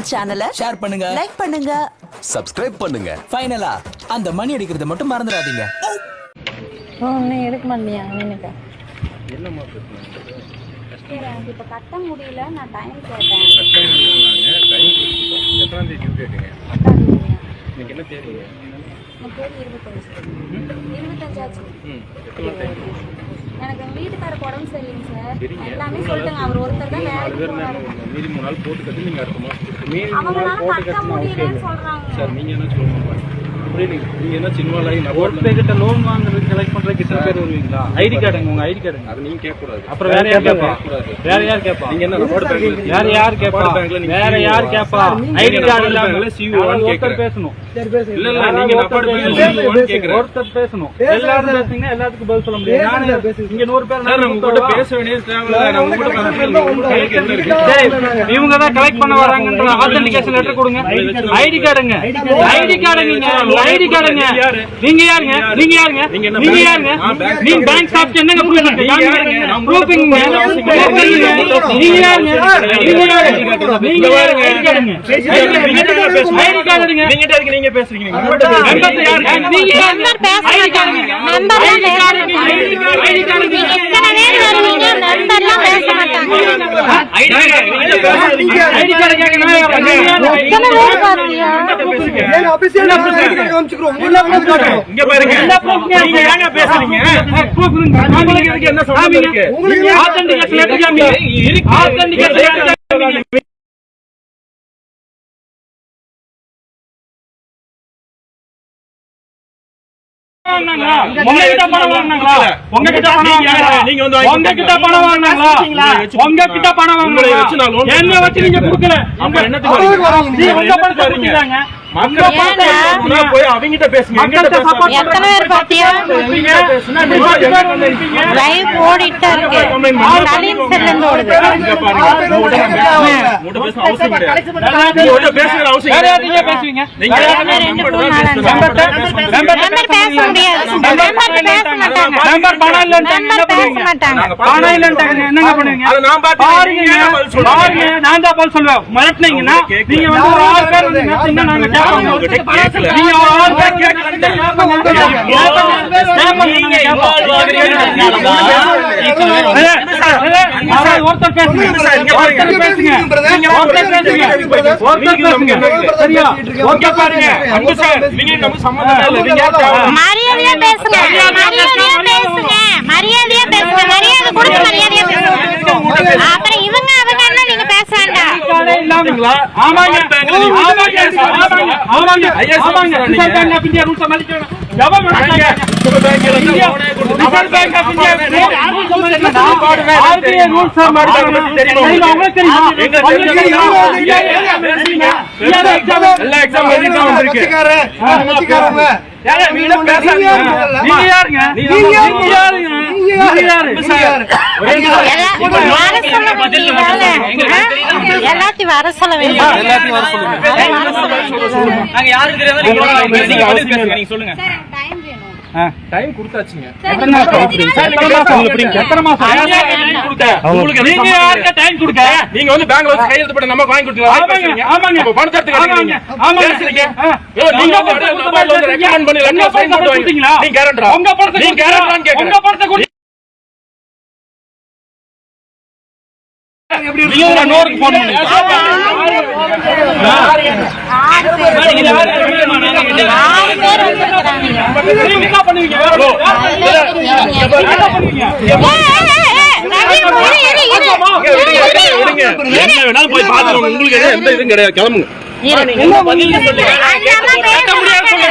தமிழ் சேனலை ஷேர் பண்ணுங்க. லைக் பண்ணுங்க. சப்ஸ்கிரைப் பண்ணுங்க. ஃபைனலா அந்த மணி அடிக்கிறத மட்டும் மறந்துடாதீங்க. ஒன்றும் எடுக்க மாட்டியா எனக்கு இப்போ கட்ட முடியல. நான் டைம் கேட்டேன். எத்தனாம் தேதி கேட்டுங்க இன்னைக்கு என்ன தேதிங்க எனக்கு எங்கள் வீட்டுக்காரருக்கு உடம்பு சரியில்லைங்க சார். எல்லாமே சொல்லிட்டாங்க. அவர் ஒருத்தர் தான் நாலு வேலைக்கு பேர் போறாரு. நான் மீதி மூணு நாள் போட்டு கட்டி அடுத்த மீதி மூணு நாள் போட்டு கட்ட சொல்றாங்க. சார் நீங்கள் என்ன சொல்லுங்க புரியுதுங்க நீங்கள் என்ன சின்ன ஆகி ஒருத்தர் கிட்ட லோன் வாங்குறது செலக்ட் பண்றதுக்கு எத்தனை பேர் வருவீங்களா? ஐடி கார்டுங்க உங்க ஐடி கார்டுங்க அது நீங்கள் கேட்கக்கூடாது. அப்புறம் வேற யார் கேட்பா? வேற யார் கேட்பா? நீங்கள் என்ன பேங்க்ல வேற யார் கேட்பா? நீங்க வேற யார் கேட்பா? ஐடி கார்டு இல்லாம வான்னு ஒருத்தர். பேசணும். ஒருத்தர் பேசணும். எல்லாரும் பேசுனீங்கன்னா எல்லாத்துக்கும் பதில் சொல்ல முடியாது. இங்க நூறு பேர் பேச வேண்டியது தேவையில்ல நம்ம கூட பேச உங்க கைக்கு என்ன இருக்கு? டேய், இவங்க தான் கலெக்ட் பண்ண வராங்கன்ற ஆத்தென்டிகேஷன் லெட்டர் கொடுங்க. ஐடி கார்டுங்க ஐடி கார்டுங்க ஐடி கார்டுங்க நீங்க யாருங்க? நீங்க யாருங்க? நீங்க என்ன நீங்க bank? யாருங்க? நீங்க பேங்க் ஸ்டாஃப் என்னங்க ப்ரூஃபிங் நீங்க யாருங்க? நீங்க யாருங்க? நீங்க யாருங்க? ஐடி கார்டுங்க ஐடி கார்டுங்க நீங்க பேசுறீங்க நீங்க. உங்கள்ட்ட பேசுறீங்க. மெம்பர் யாருங்க நீங்க யாருங்க ஐடி கார்டுங்க ஐடி கார்டுங்க உங்ககிட்ட பணம் வாங்குனாங்களா? உங்ககிட்ட பணம் வாங்குனாங்களா? நீங்க வந்து உங்ககிட்ட பணம் வாங்குனாங்களா? உங்ககிட்ட பணம் வாங்குனாங்களா? என்ன வச்சு நீங்க கொடுக்கல உங்க பணத்தை? நான் தான் சொல்லுவேன். மிரட்டுனீங்கன்னா. நீங்க வந்து ஒரு ஆறு பேர் வந்து ஒருத்தர் பேசுங்க. ஒருத்தர் பேசுங்க. நீங்க ஒருத்தர் பேசுங்க. ஒருத்தர் பேசுங்க. சரியா? ஓகே பாருங்க. அன்பு சார், நீங்க நம்ம சம்மந்தமே இல்லை. நீங்க யார் தேவை? மரியாதையா பேசுங்க. மரியாதையா பேசுங்க. மரியாதையா பேசுங்க. மரியாதை கொடுத்து மரியாதையா பேசுங்க அப்புறம் இவங்க அவங்க என்ன நீங்க பேச வேண்டாம் இல்லாம- ஆமாங்க. ஆமாங்க. ஆமாங்க. ஆமாங்க. ஆமாங்க. ரிசர்வ் பேங்க் ஆஃப் இந்தியா ரூல்ஸை மதிக்கணும். நீங்க யாருங்க? நீங்க யாருங்க? எல்லாத்தையும் வர சொல்ல சொல்லுங்க. டைம் கொடுத்தாச்சுங்க. எத்தனை மாசம்? நீங்க என்ன யாருக்கு டைம் கொடுக்க? நீங்க வந்து பேங்க்ல வச்சு கையெழுத்து போட்டு நமக்கு வாங்கி கொடுத்தீங்களா? ஆமாங்க, பணத்தை நீங்க பண்ணி? நீங்க? உங்க பணத்தை நீங்க. உங்க பணத்தை நூறுக்கு போன் என்ன வேணாலும் போய் பாத்துக்கோங்க. உங்களுக்கு எந்த இதுவும் கிடையாது. கிளம்புங்க.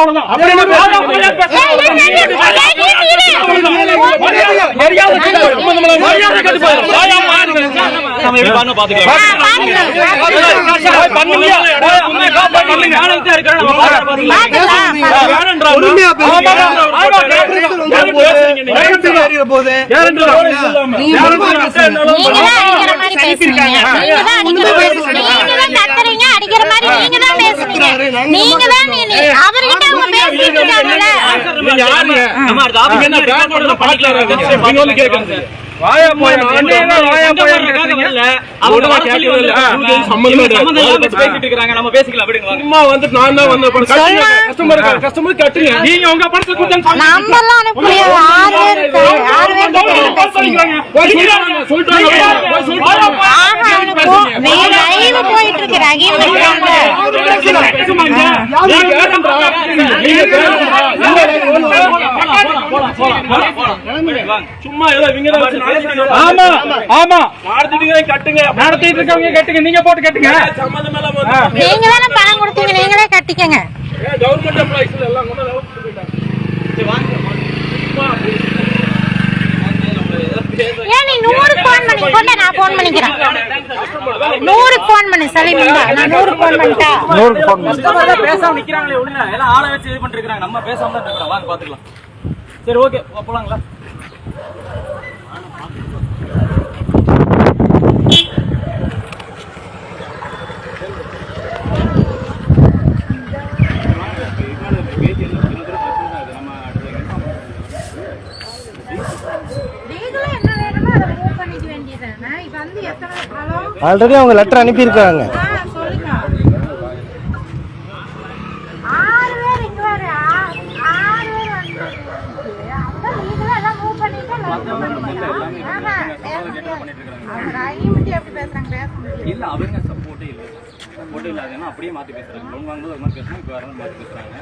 பொறுமையா பேசுங்க. நீங்க தான் பேசுறீங்க நீங்க யாருங்க? நம்ம அடுத்த நீங்க என்ன பேங்க் போர்டுல பாக்கல நீங்க வந்து கேக்குறது வாயா போய் வாயா போய். சும்மா வந்து நான் தான் வந்து கஸ்டமர் கஸ்டமர் கட்டுங்க நீங்க உங்க படத்தை கொடுத்தா நம்பர்லாம் அனுப்புறியா ஆறு பேர் ஆறு பேர் சொல்லிட்டாங்க சொல்லிட்டாங்க போயிட்டு இருக்கு ரஹீம் நீங்க கேளுங்கடா. நீங்க கேளுங்கடா. சும்மா ஏதோ இவங்க தான் வச்சு நடத்திட்டு ஆமா. ஆமா. நடத்திட்டு கட்டுங்க. நடத்திட்டு இருக்கவங்க கட்டுங்க. நீங்க போட்டு கட்டுங்க. சம்மந்தம் இல்லாம வந்து நீங்க தானே பணம் கொடுத்தீங்க. நீங்களே கட்டிக்கங்க. கவர்மெண்ட் எம்ப்ளாயிஸ் எல்லாம் கொண்டு வந்து வேலை போயிட்டாங்க ஏன் நீ நூறுக்கு ஃபோன் பண்ணி கொண்ட நான் ஃபோன் பண்ணிக்கிறேன். நூறுக்கு ஃபோன் பண்ணு சலீம் இந்தா, நான் நூறுக்கு ஃபோன் பண்ணிட்டா. பேசாம நிக்கிறாங்களே உள்ள எல்லாம் ஆளை வச்சு இது பண்ணிட்டு இருக்காங்க நம்ம பேசாம தான் இருக்கோம் வாங்க பாத்துக்கலாம். சரி ஓகே ஹலோ? ஆல்ரெடி அவங்க லெட்டர் அனுப்பியிருக்காங்க ஆ சொல்லுங்க ஆறு பேர் இங்க வர ஆறு பேர் வந்து அதான் நீங்களும் எல்லாம் மூவ் பண்ணிட்டு லெட்டர் பண்ணிக்கலாம் ஆஹா பேச முடியாது அவங்க ரஹீம்கிட்ட எப்படி பேசுறாங்க பேச முடியாது இல்ல அவங்க சப்போர்ட்டே சப்போர்ட் இல்லாதனா அப்படியே மாத்தி பேசுறாங்க லோன் வாங்கும்போது ஒரு மாதிரி பேசுறாங்க இப்போ வரணும் மாத்தி பேசுறாங்க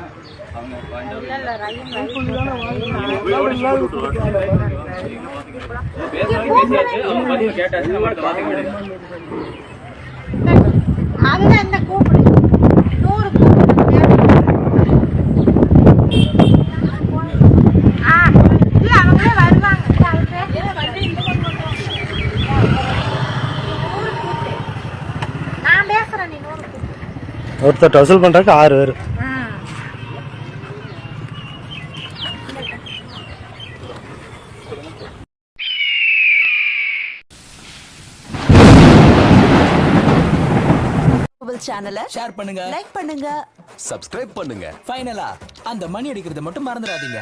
அவங்க பேசுறாங்க பேசியாச்சு அவங்க பதிவு கேட்டாச்சு நம்ம இந்த கூப்பிடு நூறு கூப்பிடு ஆ இல்ல அவங்களே வருவாங்க இல்ல, அவர் பேசுறது வந்து இந்த பக்கம் கொண்டு வாங்க. நூறு கூப்பிடு. நான் பேசுறேன் நீ நூறு கூப்பிடு. ஒருத்தர் வசூல் பண்றதுக்கு ஆறு பேர். சேனலை ஷேர் பண்ணுங்க. லைக் பண்ணுங்க. சப்ஸ்கிரைப் பண்ணுங்க. ஃபைனலா அந்த மணி அடிக்கிறத மட்டும் மறந்துடாதீங்க.